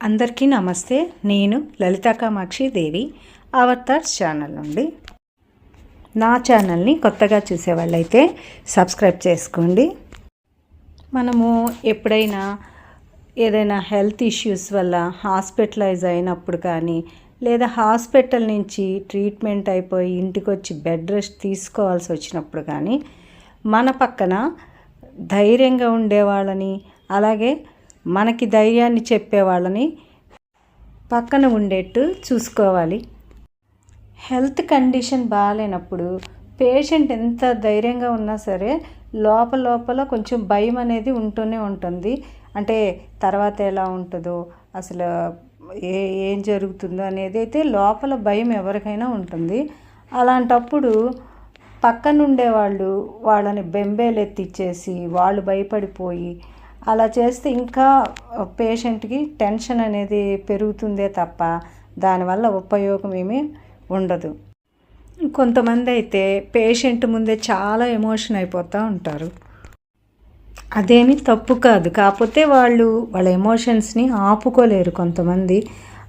అందరికీ నమస్తే. నేను లలితా కామాక్షి దేవి అవతార్స్ ఛానల్ నుండి. నా ఛానల్ని కొత్తగా చూసేవాళ్ళైతే సబ్స్క్రైబ్ చేసుకోండి. మనము ఎప్పుడైనా ఏదైనా హెల్త్ ఇష్యూస్ వల్ల హాస్పిటలైజ్ అయినప్పుడు కానీ లేదా హాస్పిటల్ నుంచి ట్రీట్మెంట్ అయిపోయి ఇంటికి వచ్చి బెడ్ రెస్ట్ తీసుకోవాల్సి వచ్చినప్పుడు కానీ మన పక్కన ధైర్యంగా ఉండేవాళ్ళని అలాగే మనకి ధైర్యాన్ని చెప్పేవాళ్ళని పక్కన ఉండేట్టు చూసుకోవాలి. హెల్త్ కండిషన్ బాగాలేనప్పుడు పేషెంట్ ఎంత ధైర్యంగా ఉన్నా సరే లోపల లోపల కొంచెం భయం అనేది ఉంటూనే ఉంటుంది. అంటే తర్వాత ఎలా ఉంటుందో అసలు ఏ ఏం జరుగుతుందో అనేది అయితే లోపల భయం ఎవరికైనా ఉంటుంది. అలాంటప్పుడు పక్కనుండే వాళ్ళు వాళ్ళని బెంబేలెత్తిచ్చేసి వాళ్ళు భయపడిపోయి అలా చేస్తే ఇంకా పేషెంట్కి టెన్షన్ అనేది పెరుగుతుందే తప్ప దానివల్ల ఉపయోగం ఏమీ ఉండదు. కొంతమంది అయితే పేషెంట్ ముందే చాలా ఎమోషన్ అయిపోతూ ఉంటారు. అదేమి తప్పు కాదు. కాకపోతే వాళ్ళు వాళ్ళ ఎమోషన్స్ని ఆపుకోలేరు కొంతమంది.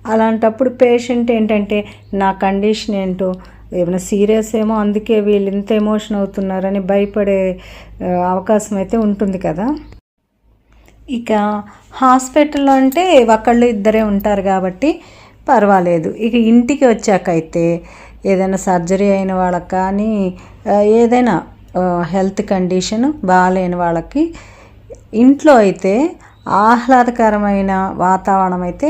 అలాంటప్పుడు పేషెంట్ ఏంటంటే నా కండిషన్ ఏంటో ఏమైనా సీరియస్ ఏమో అందుకే వీళ్ళు ఇంత ఎమోషన్ అవుతున్నారని భయపడే అవకాశం అయితే ఉంటుంది కదా? ఇక హాస్పిటల్లో అంటే ఒకళ్ళు ఇద్దరే ఉంటారు కాబట్టి పర్వాలేదు. ఇక ఇంటికి వచ్చాకైతే ఏదైనా సర్జరీ అయిన వాళ్ళకి కానీ ఏదైనా హెల్త్ కండిషన్ బాగాలేని వాళ్ళకి ఇంట్లో అయితే ఆహ్లాదకరమైన వాతావరణం అయితే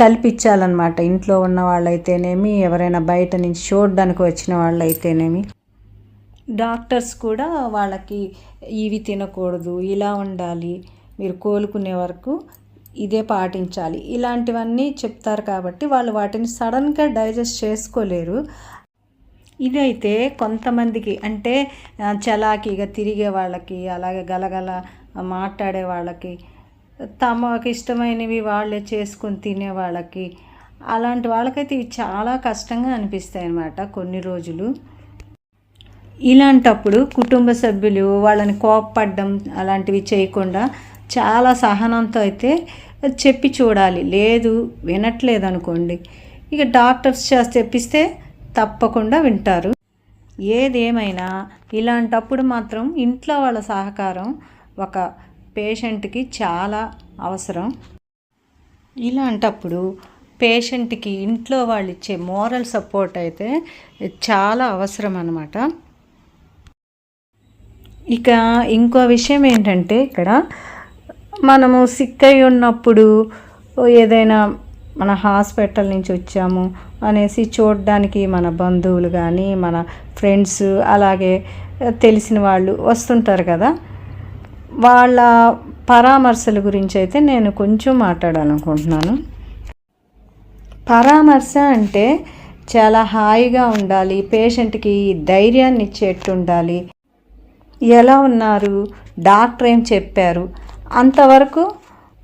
కల్పించాలన్నమాట. ఇంట్లో ఉన్న వాళ్ళైతేనేమి ఎవరైనా బయట నుంచి చూడడానికి వచ్చిన వాళ్ళైతేనేమి. డాక్టర్స్ కూడా వాళ్ళకి ఇవి తినకూడదు ఇలా ఉండాలి మీరు కోలుకునే వరకు ఇదే పాటించాలి. ఇలాంటివన్నీ చెప్తారు కాబట్టి వాళ్ళు వాటిని సడన్గా డైజెస్ట్ చేసుకోలేరు. ఇదైతే కొంతమందికి అంటే చలాకీగా తిరిగే వాళ్ళకి అలాగే గలగల మాట్లాడే వాళ్ళకి తమకు ఇష్టమైనవి వాళ్ళే చేసుకొని తినే వాళ్ళకి అలాంటి వాళ్ళకైతే ఇవి చాలా కష్టంగా అనిపిస్తాయి అన్నమాట కొన్ని రోజులు. ఇలాంటప్పుడు కుటుంబ సభ్యులు వాళ్ళని కోపపడడం అలాంటివి చేయకుండా చాలా సహనంతో అయితే చెప్పి చూడాలి. లేదు వినట్లేదు అనుకోండి ఇక డాక్టర్స్ చేసి చెప్పిస్తే తప్పకుండా వింటారు. ఏదేమైనా ఇలాంటప్పుడు మాత్రం ఇంట్లో వాళ్ళ సహకారం ఒక పేషెంట్కి చాలా అవసరం. ఇలాంటప్పుడు పేషెంట్కి ఇంట్లో వాళ్ళు ఇచ్చే మోరల్ సపోర్ట్ అయితే చాలా అవసరం అన్నమాట ఇక ఇంకో విషయం ఏంటంటే ఇక్కడ మనము సిక్ అయి ఉన్నప్పుడు ఏదైనా మన హాస్పిటల్ నుంచి వచ్చాము అనేసి చూడడానికి మన బంధువులు కానీ మన ఫ్రెండ్స్ అలాగే తెలిసిన వాళ్ళు వస్తుంటారు కదా. వాళ్ళ పరామర్శల గురించి అయితే నేను కొంచెం మాట్లాడాలనుకుంటున్నాను. పరామర్శ అంటే చాలా హాయిగా ఉండాలి పేషెంట్కి ధైర్యాన్ని ఇచ్చేట్టు ఉండాలి ఎలా ఉన్నారు? డాక్టర్ ఏం చెప్పారు? అంతవరకు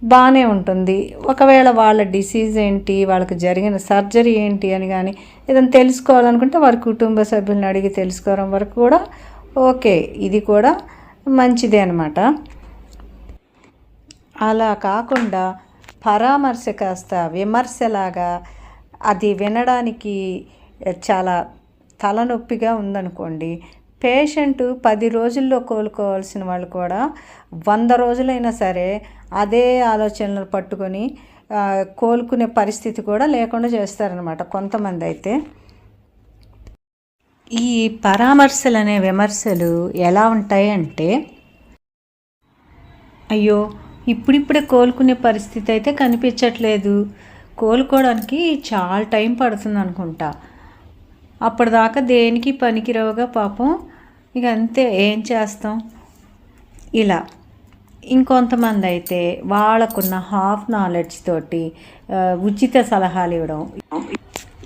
బాగానే ఉంటుంది. ఒకవేళ వాళ్ళ డిసీజ్ ఏంటి వాళ్ళకి జరిగిన సర్జరీ ఏంటి అని కానీ ఏదైనా తెలుసుకోవాలనుకుంటే వారి కుటుంబ సభ్యులను అడిగి తెలుసుకోవడం వరకు కూడా ఓకే ఇది కూడా మంచిదే అనమాట అలా కాకుండా పరామర్శ కాస్త విమర్శలాగా అది వినడానికి చాలా తలనొప్పిగా ఉందనుకోండి పేషెంట్ పది రోజుల్లో కోలుకోవాల్సిన వాళ్ళు కూడా వంద రోజులైనా సరే అదే ఆలోచనలు పట్టుకొని కోలుకునే పరిస్థితి కూడా లేకుండా చేస్తారనమాట కొంతమంది అయితే. ఈ పరామర్శలు అనే విమర్శలు ఎలా ఉంటాయి అంటే అయ్యో ఇప్పుడిప్పుడే కోలుకునే పరిస్థితి అయితే కనిపించట్లేదు. కోలుకోవడానికి చాలా టైం పడుతుంది అనుకుంటా అప్పటిదాకా దేనికి పనికిరావుగా పాపం ఇక అంతే ఏం చేస్తాం? ఇలా. ఇంకొంతమంది అయితే వాళ్ళకున్న హాఫ్ నాలెడ్జ్ తోటి ఉచిత సలహాలు ఇవ్వడం.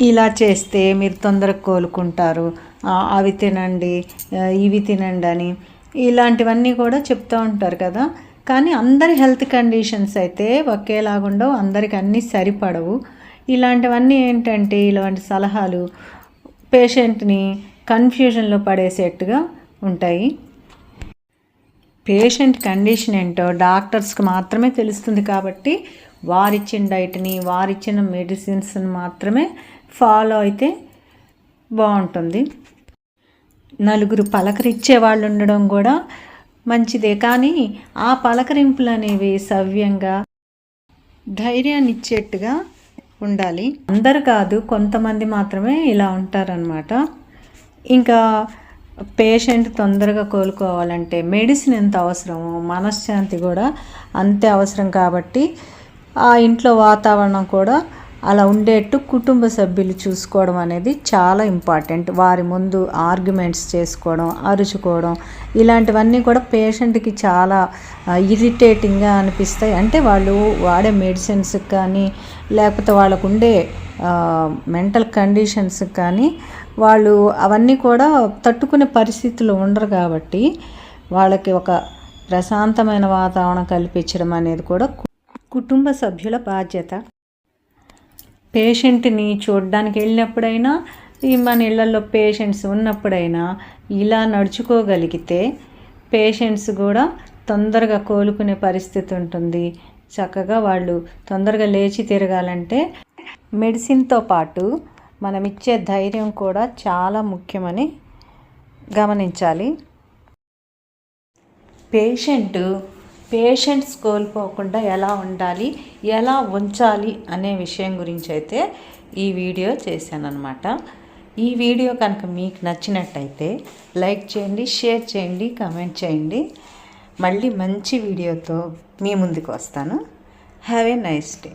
ఇలా చేస్తే మీరు తొందరగా కోలుకుంటారు. అవి తినండి ఇవి తినండి అని. ఇలాంటివన్నీ కూడా చెప్తూ ఉంటారు కదా. కానీ అందరి హెల్త్ కండిషన్స్ అయితే ఒకేలాగుండవు అందరికి అన్నీ సరిపడవు. ఇలాంటివన్నీ ఏంటంటే ఇలాంటి సలహాలు పేషెంట్ని కన్ఫ్యూజన్లో పడేసేట్టుగా ఉంటాయి. పేషెంట్ కండిషన్ ఏంటో డాక్టర్స్కి మాత్రమే తెలుస్తుంది కాబట్టి వారిచ్చిన డైట్ని వారిచ్చిన మెడిసిన్స్ని మాత్రమే ఫాలో అయితే బాగుంటుంది. నలుగురు పలకరించే వాళ్ళు ఉండడం కూడా మంచిదే. కానీ ఆ పలకరింపులు అనేవి సవ్యంగా ధైర్యాన్ని ఇచ్చేట్టుగా ఉండాలి. అందరు కాదు కొంతమంది మాత్రమే ఇలా ఉంటారనమాట ఇంకా పేషెంట్ తొందరగా కోలుకోవాలంటే మెడిసిన్ ఎంత అవసరమో మనశ్శాంతి కూడా అంతే అవసరం కాబట్టి ఆ ఇంట్లో వాతావరణం కూడా అలా ఉండేట్టు కుటుంబ సభ్యులు చూసుకోవడం అనేది చాలా ఇంపార్టెంట్. వారి ముందు ఆర్గ్యుమెంట్స్ చేసుకోవడం అరుచుకోవడం ఇలాంటివన్నీ కూడా పేషెంట్కి చాలా ఇరిటేటింగ్గా అనిపిస్తాయి. అంటే వాళ్ళు వాడే మెడిసిన్స్ కానీ లేకపోతే వాళ్ళకు ఉండే మెంటల్ కండిషన్స్కి కానీ వాళ్ళు అవన్నీ కూడా తట్టుకునే పరిస్థితులు ఉండరు కాబట్టి వాళ్ళకి ఒక ప్రశాంతమైన వాతావరణం కల్పించడం అనేది కూడా కుటుంబ సభ్యుల బాధ్యత. పేషెంట్ని చూడడానికి వెళ్ళినప్పుడైనా ఈ మన ఇళ్ళలో పేషెంట్స్ ఉన్నప్పుడైనా ఇలా నడుచుకోగలిగితే పేషెంట్స్ కూడా తొందరగా కోలుకునే పరిస్థితి ఉంటుంది. చక్కగా వాళ్ళు తొందరగా లేచి తిరగాలంటే మెడిసిన్తో పాటు మనం ఇచ్చే ధైర్యం కూడా చాలా ముఖ్యమని గమనించాలి. పేషెంట్ పేషెంట్స్ కోల్పోకుండా ఎలా ఉండాలి ఎలా ఉంచాలి అనే విషయం గురించి అయితే ఈ వీడియో చేశానన్నమాట. ఈ వీడియో కనుక మీకు నచ్చినట్టయితే లైక్ చేయండి షేర్ చేయండి కమెంట్ చేయండి. మళ్ళీ మంచి వీడియోతో మీ ముందుకు వస్తాను. Have a nice day.